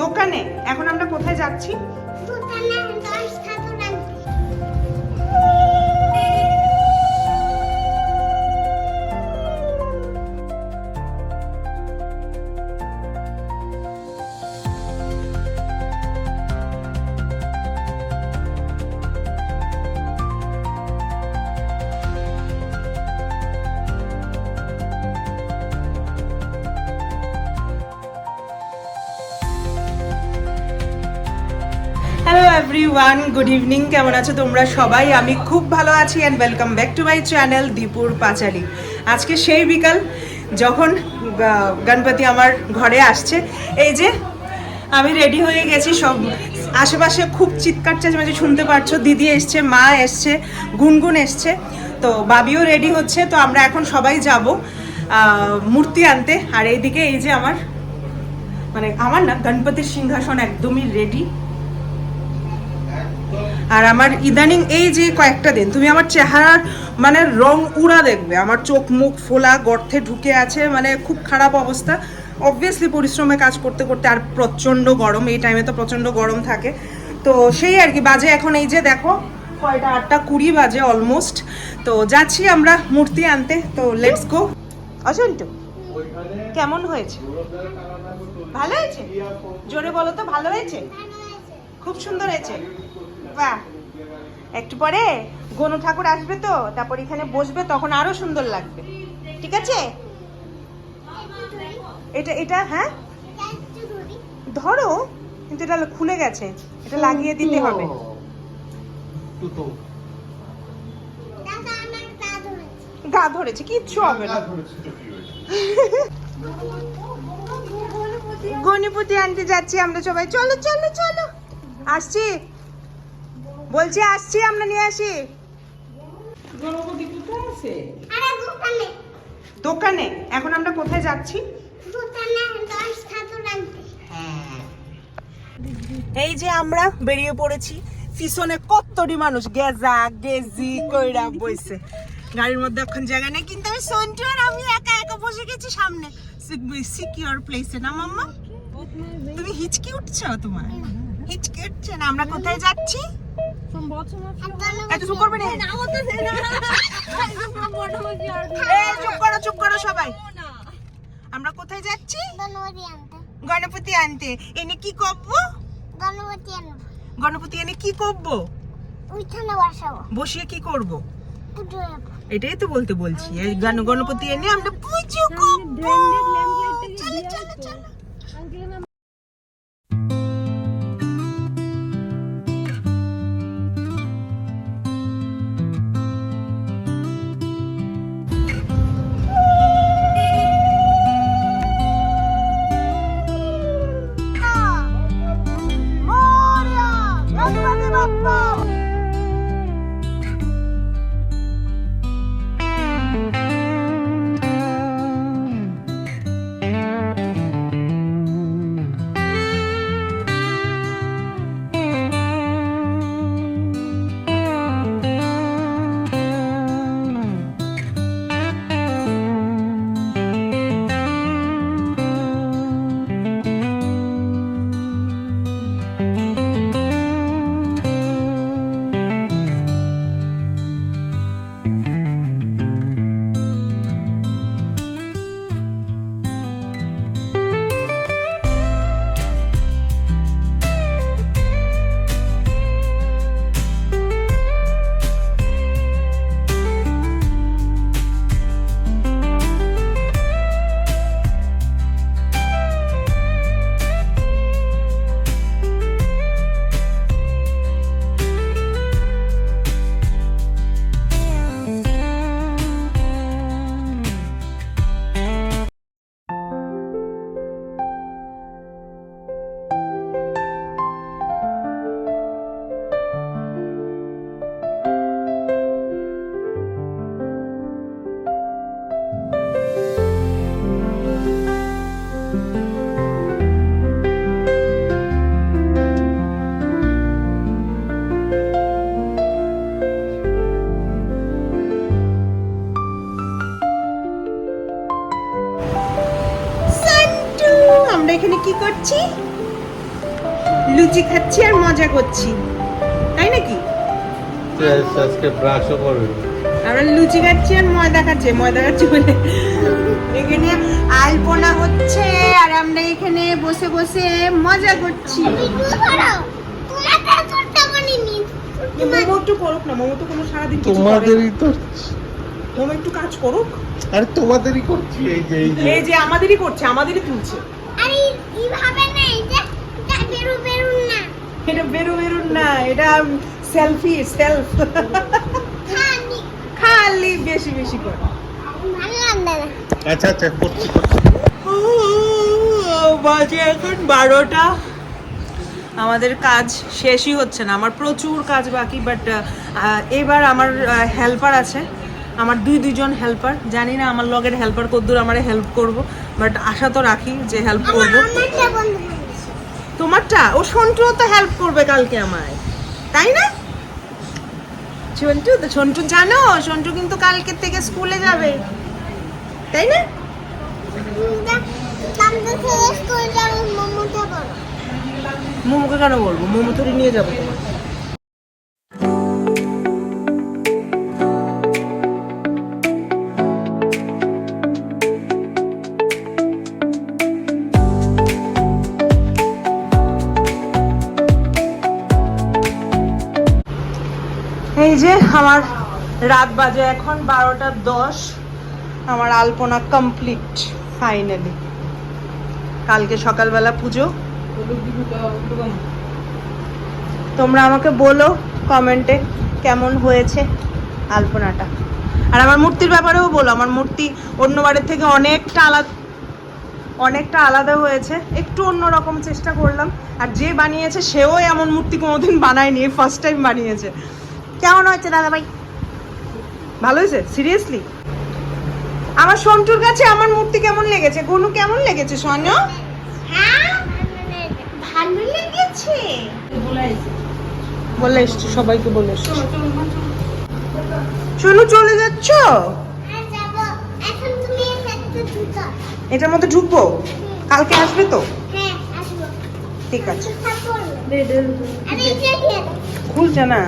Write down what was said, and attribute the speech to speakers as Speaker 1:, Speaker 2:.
Speaker 1: দোকানে? এখন আমরা কোথায় যাচ্ছি?
Speaker 2: দোকানে
Speaker 1: হ্যালো এভরিওয়ান গুড ইভিনিং কেমন আছো তোমরা সবাই? আমি খুব ভালো আছি and welcome back to my channel দীপুর পাঁচালি আজকে সেই বিকাল যখন গণপতি আমার ঘরে আসছে। এই যে, আমি রেডি হয়ে গেছি সব। আশেপাশে খুব চিৎকার চেঁচামেচি শুনতে পারছ। দিদি এসছে, মা এসছে, গুনগুন এসছে। তো বাবিও রেডি হচ্ছে, তো আমরা এখন সবাই যাব মূর্তি আনতে। আর এইদিকে এই যে আমার মানে আমার না, গণপতির সিংহাসন একদমই রেডি আর আমার ইদানিং এই যে কয়েকটা দিন, তুমি আমার চেহারার মানে রং উড়া দেখবে, আমার চোখ, মুখ, ফোলা, গর্তে ঢুকে আছে মানে খুব খারাপ অবস্থা। অবভিয়াসলি পরিশ্রমে কাজ করতে করতে আর প্রচণ্ড গরম, এই টাইমে তো প্রচণ্ড গরম থাকে। তো সেই আর কি, বাজে এখন এই যে দেখো, কয়টা আটটা কুড়ি বাজে অলমোস্ট তো যাচ্ছি আমরা মূর্তি আনতে, তো লেটস গো অজন্টু কেমন হয়েছে? ভালো হয়েছে? জোরে বলো তো, ভালো হয়েছে? খুব সুন্দর হয়েছে? বাহ। একটু পরে গনু ঠাকুর আসবে তো তারপর এখানে বসবে তখন আরও সুন্দর লাগবে। ঠিক আছে? এটা এটা হ্যাঁ?
Speaker 2: ধরো
Speaker 1: কিন্তু এটা খুলে গেছে। এটা লাগিয়ে দিতে হবে। গা ধরেছে কিচ্ছু হবে না। গণিপতি আনতে যাচ্ছি আমরা সবাই। চলো চলো চলো। আসছি। বলছি আসছি আমরা নিয়ে আসি।
Speaker 2: আরে দোকানে
Speaker 1: দোকানে। এখন আমরা কোথায় যাচ্ছি?
Speaker 2: আনতে
Speaker 1: এই যে আমরা বেরিয়ে পড়েছি। পিছনে কতটি মানুষ। গেজা গেজি কইরা বইছে। গাড়ির মধ্যে এখন জায়গা নেই কিন্তু আমি সন্টু আর আমি একা একা বসে গেছি সামনে। সিকিউর প্লেসে না মাম্মা? তুমি হিচকি উঠছো তোমার? হিচকি উঠছে না আমরা কোথায় যাচ্ছি? চুপ করবে না? এই, চুপ করো চুপ করো সবাই। আমরা কোথায় যাচ্ছি?
Speaker 2: গণপতি আনতে।
Speaker 1: গণপতি আনতে। এনে কি করব?
Speaker 2: গণপতি আনব।
Speaker 1: গণপতি এনে কি করব?
Speaker 2: উঠানে বসাবো।
Speaker 1: বসিয়ে কি করব? এটাই তো বলতে বলছি। এই গান গণপতি এনে আমরা পুজো করব। চলো, চলো, চলো। করছি? লুচি খাচ্ছি আর মজা করছি। তাই নাকি?
Speaker 3: আজকে ব্রাশও করবে।
Speaker 1: আমরা লুচি খাচ্ছি আর ময়দা খাচ্ছি। ময়দা খাচ্ছি বলে এখানে আলপনা হচ্ছে আর আমরা এখানে বসে বসে মজা করছি। মোমো একটু করুক না মোমো তো কোনো সারাদিন কিছু করে
Speaker 3: তোমাদেরই তো
Speaker 1: মোমো একটু কাজ করুক।
Speaker 3: আরে তোমাদেরই করছি এই এই যে।
Speaker 1: এই যে আমাদেরই করছে আমাদেরই তুলছে।
Speaker 2: না এটা এটা বেরু বেরু না।
Speaker 1: এটা বেরো বেরো না এটা সেলফি সেলফ খালি। বেশি বেশি করে।
Speaker 2: ভালো লাগবে না।
Speaker 3: আচ্ছা আচ্ছা করছি করছি।
Speaker 1: বাজে এখন বারোটা। আমাদের কাজ শেষই হচ্ছে না আমার প্রচুর কাজ বাকি বাট এবার আমার হেল্পার আছে। আমার দুই দুইজন হেল্পার জানি না আমার লগের হেল্পার কদ্দূর আমার হেল্প করব বাট আশা তো রাখি যে হেল্প করব। তোমারটা? ও সন্টুও তো হেল্প করবে কালকে আমায়। তাই না? সন্টু তো সন্টু জানো সন্টু কিন্তু কালকে থেকে স্কুলে যাবে। তাই না? মোমোকে কেন বলব? মোমো থরি নিয়ে যাব তোমার এই যে আমার রাত বাজে এখন বারোটা দশ, আমার আলপনা কমপ্লিট ফাইনালি কালকে সকালবেলা পুজো। তোমরা আমাকে বলো কমেন্টে কেমন হয়েছে আলপনাটা। আর আমার মূর্তির ব্যাপারেও বলো, আমার মূর্তি অন্য বাড়ির থেকে অনেকটা আলাদা অনেকটা আলাদা হয়েছে। একটু অন্যরকম চেষ্টা করলাম, আর যে বানিয়েছে সেও এমন মূর্তি কোনোদিন বানায়নি ফার্স্ট টাইম বানিয়েছে। কেমন হয়েছে দাদা ভাই ভালো হয়েছে? সিরিয়াসলি আমার সন্টুর কাছে আমার মূর্তি কেমন লেগেছে? গনু কেমন লেগেছে সন্য
Speaker 2: হ্যাঁ ভালো লেগেছে।
Speaker 1: বলে এসছি। সবাইকে বলে এসছি। শোনো চলে যাচ্ছ?
Speaker 2: হ্যাঁ যাব। এখন তুমি একটা জুতো
Speaker 1: এটার মধ্যে ঢুকবো? কালকে আসবে তো?
Speaker 2: হ্যাঁ
Speaker 1: ঠিক আছে। খুলছে না?